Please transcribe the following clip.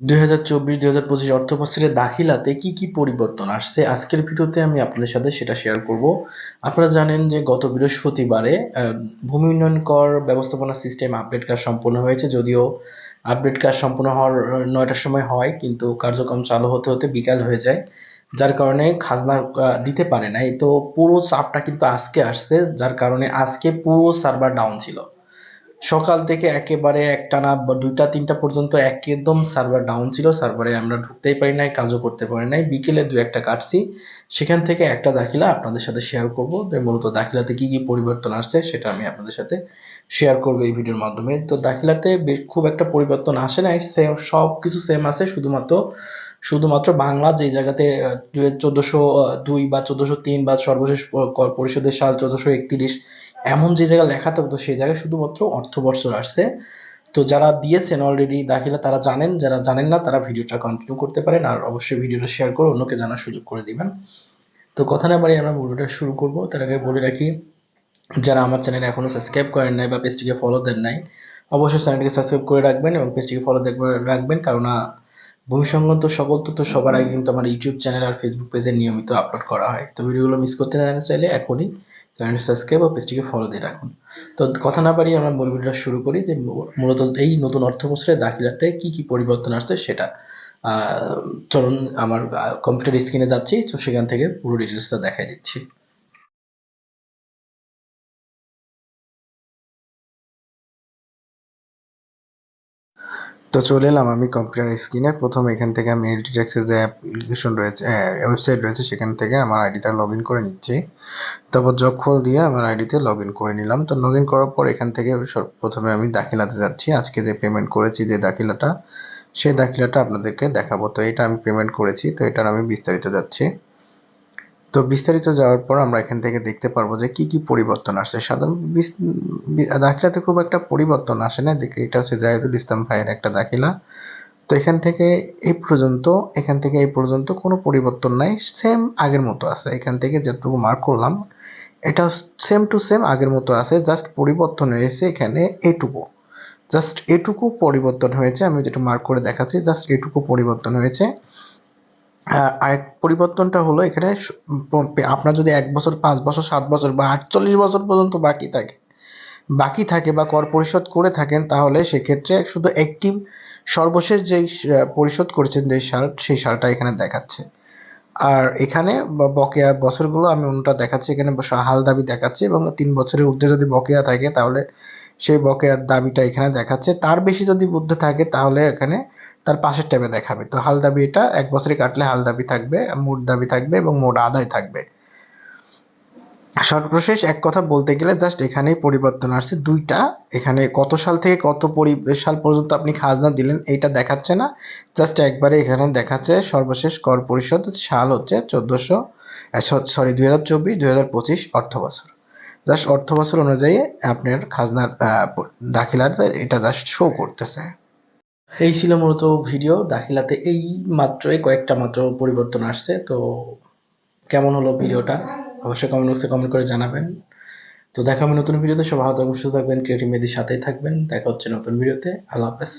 দুই হাজার চব্বিশ, দুই পঁচিশ অর্থ দাখিলাতে কি কি পরিবর্তন আসছে? আজকের ভিডিওতে আমি আপনাদের সাথে সেটা শেয়ার করব। আপনারা জানেন যে গত বৃহস্পতিবারে ভূমি উন্নয়ন কর ব্যবস্থাপনা সিস্টেম আপডেট কাজ সম্পূর্ণ হয়েছে। যদিও আপডেট কাজ সম্পূর্ণ হওয়ার নয়টার সময় হয়, কিন্তু কার্যক্রম চালু হতে হতে বিকাল হয়ে যায়, যার কারণে খাজনা দিতে পারে নাই। তো পুরো চাপটা কিন্তু আজকে আসছে, যার কারণে আজকে পুরো সার্ভার ডাউন ছিল। সকাল থেকে একেবারে একটানা বা দুইটা, তিনটা পর্যন্ত একদম সার্ভার ডাউন ছিল। সার্ভারে আমরা ঢুকতেই পারি নাই, কাজও করতে পারি নাই। বিকেলে দু একটা কাটছি। সেখান থেকে একটা দাখিলা আপনাদের সাথে শেয়ার করব। যে মূলত দাখিলাতে কি কি পরিবর্তন আসছে সেটা আমি আপনাদের সাথে শেয়ার করব এই ভিডিওর মাধ্যমে। তো দাখিলাতে বেশ- খুব একটা পরিবর্তন আসে না সেম সব কিছু সেম আছে, শুধুমাত্র শুধুমাত্র বাংলা যে জায়গাতে চোদ্দশো দুই বা চোদ্দশো তিন বা সর্বশেষ পরিষদের সাল চোদ্দশো একত্রিশ এমন যে জায়গায় লেখা থাকতো সেই জায়গায় শুধুমাত্র অর্থবর্ষ আসছে। তো যারা দিয়েছেন অলরেডি দাখিলা, তারা জানেন, যারা জানেন না, তারা ভিডিওটা কন্টিনিউ করতে পারেন আর অবশ্যই ভিডিওটা শেয়ার করে অন্যকে জানার সুযোগ করে দিবেন। তো কথা না বাড়িয়ে আমরা ভিডিওটা শুরু করব। তার আগে বলে রাখি, যারা আমার চ্যানেল এখনও সাবস্ক্রাইব করেন নাই বা পেজটিকে ফলো দেন নাই, অবশ্যই চ্যানেলটিকে সাবস্ক্রাইব করে রাখবেন এবং পেজটিকে ফলো রাখবেন। কারণ ভূমি সকল তথ্য সবার আগে কিন্তু আমার ইউটিউব চ্যানেল আর ফেসবুক পেজে নিয়মিত আপলোড করা হয়। তো ভিডিওগুলো মিস করতে না চাইলে এখনই চ্যানেলটি সাবস্ক্রাইব ও পেজটিকে ফলো দিয়ে রাখুন। তো কথা না বাড়িয়ে আমরা মূল ভিডিওটা শুরু করি যে মূলত এই নতুন অর্থবছরে দাখিলাতে কি কি পরিবর্তন আসছে সেটা। চলুন আমার কম্পিউটার স্ক্রিনে যাচ্ছি, তো সেখান থেকে পুরো ডিটেলসটা দেখাই দিচ্ছি। তো চলে এলাম আমি কম্পিউটার স্ক্রিনে প্রথম এখান থেকে আমি এল এলটিটেক্সের যে অ্যাপ্লিকেশন রয়েছে ওয়েবসাইট রয়েছে, সেখান থেকে আমার আইডিটা লগ ইন করে নিচ্ছি। তারপর যখল দিয়ে আমার আইডিতে লগ ইন করে নিলাম। তো লগ ইন করার পর এখান থেকে প্রথমে আমি দাখিলাতে যাচ্ছি। আজকে যে পেমেন্ট করেছি, যে দাখিলাটা, সেই দাখিলাটা আপনাদেরকে দেখাবো। তো এটা আমি পেমেন্ট করেছি, তো এটার আমি বিস্তারিত যাচ্ছি। তো বিস্তারিত যাওয়ার পর আমরা এখান থেকে দেখতে পারব যে কি কি পরিবর্তন আসছে। সাধারণ দাখিলাতে খুব একটা পরিবর্তন আসে না। দেখি, এটা হচ্ছে জাহিদুল ইসলাম ভাইয়ের একটা দাখিলা। তো এখান থেকে এই পর্যন্ত, এখান থেকে এই পর্যন্ত কোনো পরিবর্তন নাই। সেম আগের মতো আছে। এখান থেকে যতটুকু মার্ক করলাম, এটা সেম টু সেম আগের মতো আছে। জাস্ট পরিবর্তন হয়েছে এখানে এটুকু। জাস্ট এটুকু পরিবর্তন হয়েছে। আমি যেটা মার্ক করে দেখাচ্ছি জাস্ট এটুকু পরিবর্তন হয়েছে। আরেক পরিবর্তনটা হলো এখানে আপনার যদি এক বছর, পাঁচ বছর, সাত বছর বা আটচল্লিশ বছর পর্যন্ত বাকি থাকে বাকি থাকে বা কর পরিশোধ করে থাকেন, তাহলে সেক্ষেত্রে শুধু একটি সর্বশেষ যেই পরিশোধ করেছেন যে সাল সেই সালটা এখানে দেখাচ্ছে। আর এখানে বকেয়া বছরগুলো আমি অন্যটা দেখাচ্ছি, এখানে হাল দাবি দেখাচ্ছে এবং তিন বছরের ঊর্ধ্বে যদি বকেয়া থাকে, তাহলে সেই বকেয়ার দাবিটা এখানে দেখাচ্ছে। তার বেশি যদি ঊর্ধ্বে থাকে, তাহলে এখানে তার পাশের ট্যাবে দেখাবে। তো হাল দাবি এটা, এক বছরে কাটলে হাল দাবি থাকবে, মোট দাবি থাকবে এবং মোট আদায় থাকবে। সর্বশেষ এক কথা বলতে গেলে জাস্ট এখানেই পরিবর্তন আসছে। দুইটা, এখানে কত সাল থেকে কত সাল পর্যন্ত আপনি খাজনা দিলেন এইটা দেখাচ্ছে না। জাস্ট একবারে এখানে দেখাচ্ছে সর্বশেষ কর পরিষদ সাল হচ্ছে চোদ্দশো সরি দুই হাজার চব্বিশ, দুই হাজার পঁচিশ অর্থ বছর। জাস্ট অর্থ বছর অনুযায়ী আপনার খাজনার দাখিলার এটা জাস্ট শো করতেছে। এই ছিল মূলত ভিডিও দাখিলাতে এই মাত্রই কয়েকটা মাত্র পরিবর্তন আসছে। তো কেমন হলো ভিডিওটা অবশ্যই কমেন্ট বক্সে কমেন্ট করে জানাবেন। তো দেখা হবে নতুন ভিডিওতে সব ভালো থাকবেন, সুস্থ থাকবেন ক্রিয়েটিভ মেদির সাথেই থাকবেন। দেখা হচ্ছে নতুন ভিডিওতে আল্লাহ হাফেজ।